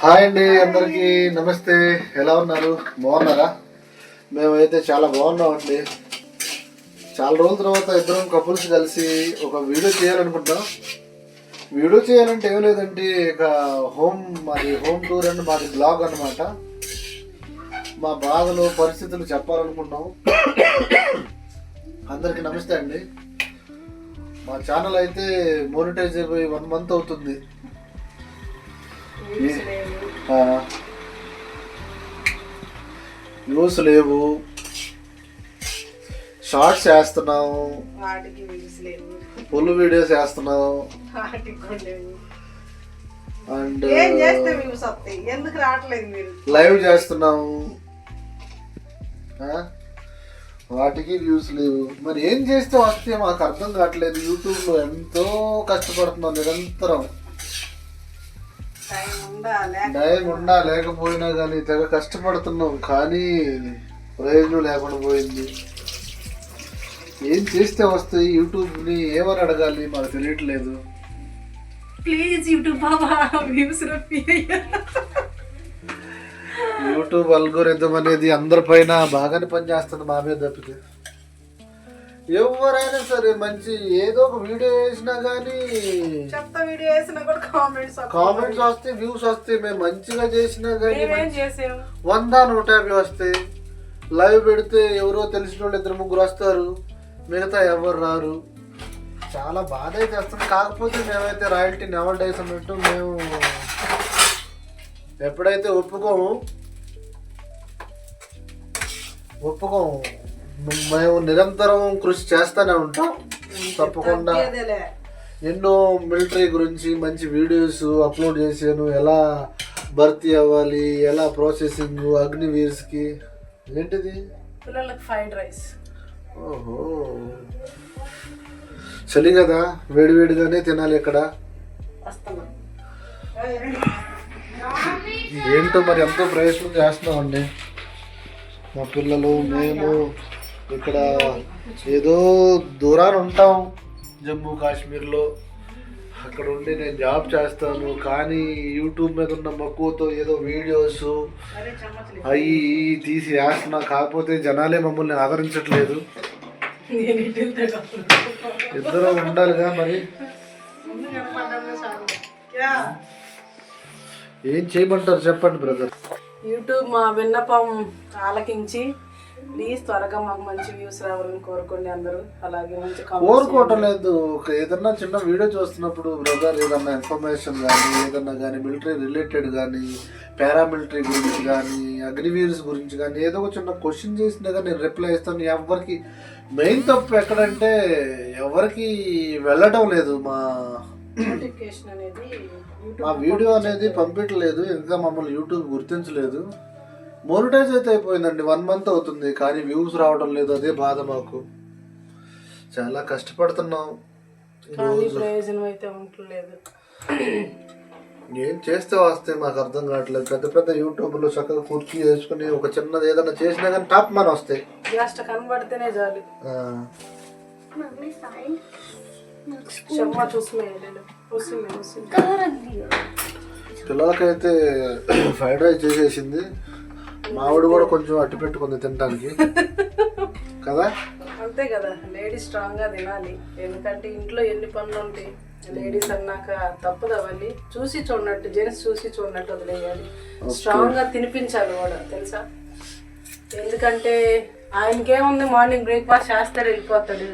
Hi అండి అందరికీ. నమస్తే. ఎలా ఉన్నారు? బాగున్నారా? మేమైతే చాలా బాగున్నామండి. చాలా రోజుల తర్వాత ఇద్దరం కపుల్స్ కలిసి ఒక వీడియో చేయాలనుకుంటాం వీడియో చేయాలంటే ఏం లేదండి ఇక హోమ్ మాది హోమ్ టూర్ అండ్ మాది బ్లాగ్ అనమాట మా బాధలు పరిస్థితులు చెప్పాలనుకుంటాం అందరికీ నమస్తే అండి. మా ఛానల్ అయితే మోనిటైజ్ అయిపోయి వన్ మంత్ అవుతుంది. న్యూస్ లేవు. షార్ట్స్ వేస్తున్నాము వాటికి వ్యూస్ లేవు. ఫుల్ వీడియోస్ వాటికి లేవు. అండ్ ఏం చేస్తే వ్యూస్ వస్తాయి? ఎందుకు రావట్లేదు మీరు? లైవ్ చేస్తున్నాము? వాటికి వ్యూస్ లేవు. మరి ఏం చేస్తే వస్తే మాకు అర్థం కావట్లేదు. యూట్యూబ్లో ఎంతో కష్టపడుతున్నాం నిరంతరం. టైం ఉండా లేకపోయినా కానీ తెగ కష్టపడుతున్నాం కానీ ప్రయోజనం లేకుండా పోయింది. ఏం చేస్తే వస్తాయి? యూట్యూబ్ని ఏమని అడగాలి? మాకు తెలియట్లేదు. ప్లీజ్ యూట్యూబ్ బాబా వ్యూస్ యూట్యూబ్ అల్గోరిథం అనేది అందరిపైన బాగానే పనిచేస్తుంది మా మీద తప్పితే. ఎవరైనా సరే మంచి ఏదో ఒక వీడియో వేసినా కానీ చెత్త వీడియో వేసినా కూడా కామెంట్స్ కామెంట్స్ వస్తాయి వ్యూస్ వస్తాయి. మేము మంచిగా చేసినా కానీ వంద నూట యాభై వస్తాయి లైవ్ పెడితే ఎవరో తెలిసిన వాళ్ళు ఇద్దరు ముగ్గురు వస్తారు. మిగతా ఎవరు రారు. చాలా బాధ అయితే వస్తుంది. కాకపోతే మేమైతే రాయల్టీ నెవర్ డేస్ అన్నట్టు మేము ఎప్పుడైతే ఒప్పుకోము ఒప్పుకోము. మేము నిరంతరం కృషి చేస్తూనే ఉంటాం. తప్పకుండా. ఎన్నో మిలిటరీ గురించి మంచి వీడియోస్ అప్లోడ్ చేశాను. ఎలా భర్తీ అవ్వాలి ఎలా ప్రాసెసింగ్ అగ్నివీర్స్కి ఏంటిది? పిల్లలకి ఫ్రైడ్ రైస్. ఓహో. చలి కదా? వేడివేడిగానే తినాలి ఇక్కడ. ఏంటో మరి ఎంతో ప్రయత్నం చేస్తున్నామండి మా పిల్లలు మేము ఇక్కడ ఏదో దూరాన ఉంటాం జమ్మూ కాశ్మీర్లో. అక్కడ ఉండి నేను జాబ్ చేస్తాను కానీ యూట్యూబ్ మీద ఉన్న మక్కువతో ఏదో వీడియోస్ అవి తీసి వేస్తున్నా. కాకపోతే జనాలే మమ్మల్ని ఆదరించట్లేదు. ఇద్దరు ఉండాలిగా మరి. ఏం చేయమంటారు చెప్పండి బ్రదర్? యూట్యూబ్ మా విన్నపం ఆలకించి ప్లీజ్ త్వరగా మాకు మంచి వ్యూస్ రావాలని కోరుకోండి అందరూ. అలాగే మంచి కోరుకోవటం లేదు. ఏదన్నా చిన్న వీడియో చూస్తున్నప్పుడు బ్రదర్ ఏదన్నా ఇన్ఫర్మేషన్ కానీ ఏదన్నా కానీ మిలిటరీ రిలేటెడ్ కానీ పారామిలిటరీ గురించి కానీ అగ్నివీర్స్ గురించి కానీ ఏదో ఒక చిన్న క్వశ్చన్ చేసినా కానీ నేను రిప్లై ఇస్తాను. ఎవరికి మెయిన్ తప్పు ఎక్కడంటే ఎవరికి వెళ్ళడం లేదు. మా నోటిఫికేషన్ అనేది యూట్యూబ్ మా వీడియో అనేది పంపించలేదు. ఇంకా మమ్మల్ని యూట్యూబ్ గుర్తించలేదు. మోనిటైజ్ అయితే అయిపోయిందండి. వన్ మంత్ అవుతుంది. కానీ వ్యూస్ రావడం లేదు. అదే బాధ మాకు. చాలా కష్టపడుతున్నాం. ప్రయోజనం అయితే ఉండలేదు. ఏం చేస్తే వస్తే మాకు అర్థం కావట్లేదు. పెద్ద పెద్ద యూట్యూబ్లో చక్కగా కుర్చీ వేసుకుని ఒక చిన్నది ఏదైనా చేసినా కానీ టాప్ మన వస్తాయి. జస్ట్ కనబడితేనే చాలు. పిల్లలకైతే ఫ్రైడ్ రైస్ చేసేసింది. మావిడ కూడా కొంచెం అట్టి పెట్టుకుంది తినడానికి. కదా? అంతే కదా లేడీస్ స్ట్రాంగ్గా తినాలి. ఎందుకంటే ఇంట్లో ఎన్ని పనులు ఉంటాయి? లేడీస్ అన్నాక తప్పదు అవన్నీ. చూసి చూడనట్టు జెంట్స్ చూసి చూడనట్టు వదిలేయాలి. స్ట్రాంగ్గా తినిపించాలి కూడా తెలుసా? ఎందుకంటే ఆయనకేముంది మార్నింగ్ బ్రేక్ఫాస్ట్ చేస్తాడు వెళ్ళిపోతాడు.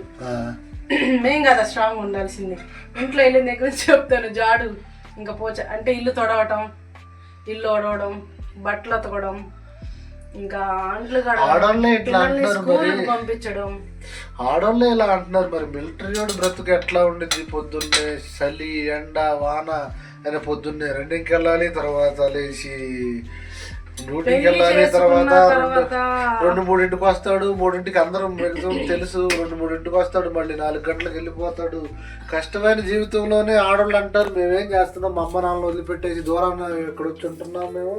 మేం కదా స్ట్రాంగ్ ఉండాల్సింది. ఇంట్లో వెళ్ళిన దగ్గర నుంచి చెప్తాను జాడు. ఇంకా పోచ అంటే ఇల్లు తొడవటం ఇల్లు ఓడవడం బట్టలు ఉతకడం ఇంకా అంట్లు ఆడవాళ్ళే ఇట్లా అంటున్నారు స్కూల్కి పంపించడం. ఆడవాళ్ళే ఇలా అంటున్నారు మరి. మిలిటరీ వాడు బ్రతుకు ఎట్లా ఉండింది పొద్దున్నే? చలి ఎండ వాన. అయినా పొద్దున్నే రెండింటికి వెళ్ళాలి తర్వాత లేచి డ్యూటీకి వెళ్ళాలి తర్వాత రెండు మూడింటికి వస్తాడు మూడింటికి అందరం maximum తెలుసు రెండు మూడింటికి వస్తాడు మళ్ళీ నాలుగు గంటలకు వెళ్ళిపోతాడు. కష్టమైన జీవితంలోనే ఆడవాళ్ళు అంటారు మేమేం చేస్తున్నాం? మా అమ్మ నాన్న వదిలిపెట్టేసి దూరాన ఇక్కడ వచ్చి ఉంటున్నాం మేము.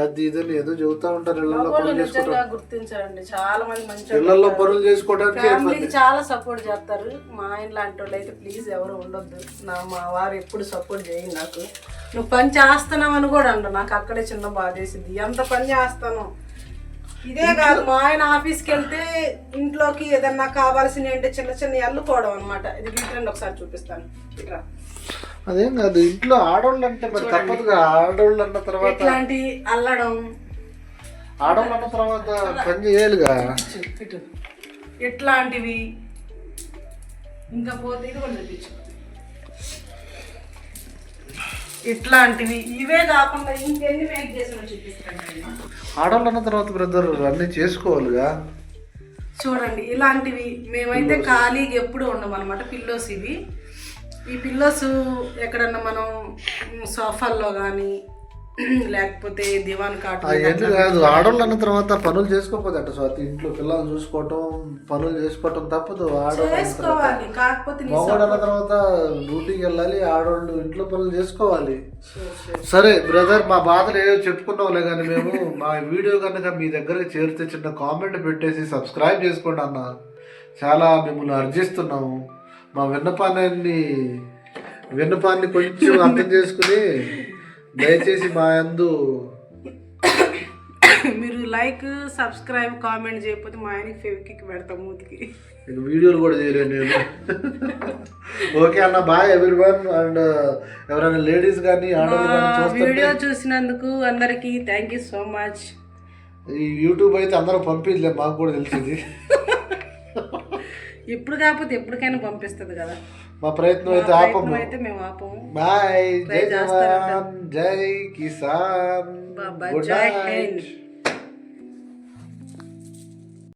అది ఇదని ఏదో చెబుతా ఉంటారు ఇళ్ళల్లో వాళ్ళు పనులు నిజంగా గుర్తించారండి. చాలా మంది మంచి ఇళ్ళల్లో పనులు చేసుకోవడానికి ఫ్యామిలీకి చాలా సపోర్ట్ చేస్తారు. మా ఆయన లాంటి వాళ్ళు అయితే ప్లీజ్ ఎవరు ఉండొద్దు. నా మా వారు ఎప్పుడు సపోర్ట్ చేయండి నాకు. నువ్వు పని చేస్తున్నావు అని కూడా అండు నాకు అక్కడే చిన్న బాధేసింది ఎంత పని చేస్తాను. ఇదే కాదు మా ఆయన ఆఫీస్కి వెళ్తే ఇంట్లోకి ఏదన్నా కావాల్సినవి అంటే చిన్న చిన్న అల్లుకోవడం అనమాట ఇది గిట్రండి ఒకసారి చూపిస్తాను. అదేం కాదు ఇంట్లో ఆడవాళ్ళు అంటే మరి తప్పదుగా. ఆడవాళ్ళు అన్న తర్వాత ఇట్లాంటి అల్లడం. ఆడవాళ్ళు అన్న తర్వాత పని చేయాలిగా. ఇటు ఇట్లాంటివి. ఇంకా పోతే ఇది కూడా ఇట్లాంటివి. ఇవే కాకుండా ఇంకెన్ని మేక్ చేసిన చూపిస్తాను నేను. ఆడవాళ్ళు అన్న తర్వాత బ్రదర్ అన్ని చేసుకోవాలిగా. చూడండి ఇలాంటివి మేమైతే ఖాళీగా ఎప్పుడు ఉండం అనమాట పిల్లోస్ ఇవి. ఈ పిల్లోస్ ఎక్కడన్నా మనం సోఫాల్లో కానీ లేకపోతే దివాన్ కాట్ కాదు ఆడవాళ్ళు అన్న తర్వాత పనులు చేసుకోకపోతే స్వాతి. ఇంట్లో పిల్లల్ని చూసుకోవటం పనులు చేసుకోవటం తప్పదు. ఆడవాళ్ళు కాకపోతే మగవాడు అన్న తర్వాత డ్యూటీకి వెళ్ళాలి ఆడవాళ్ళు ఇంట్లో పనులు చేసుకోవాలి. సరే బ్రదర్ మా బాధలు ఏదో చెప్పుకున్నాంలే కానీ మేము మా వీడియో కనుక మీ దగ్గరకు చేరితే చిన్న కామెంట్ పెట్టేసి సబ్స్క్రైబ్ చేసుకోండి అన్న. చాలా మిమ్మల్ని అర్జిస్తున్నాము. మా విన్నపాన్ని విన్నపాన్ని కొంచెం అర్థం చేసుకుని దయచేసి మా యందు మీరు లైక్ సబ్స్క్రైబ్ కామెంట్ చేయకపోతే మా ఆయనకి ఫెవికిక్ పెడతాం మూతికి. ఇక వీడియోలు కూడా చేయలేను నేను. ఓకే అన్న బాయ్ ఎవ్రీవన్. అండ్ ఎవరైనా లేడీస్ కానీ వీడియో చూసినందుకు అందరికీ థ్యాంక్ యూ సో మచ్ ఈ యూట్యూబ్ అయితే అందరూ పంపించలే మాకు కూడా తెలిసింది. ఇప్పుడు కాకపోతే ఎప్పటికైనా పంపిస్తుంది కదా. మా ప్రయత్నం అయితే ఆపము. అయితే మేము ఆపము. బాయ్ జై. జవాన్ జై కిసాన్. బాబా గుడ్ జై హింద్.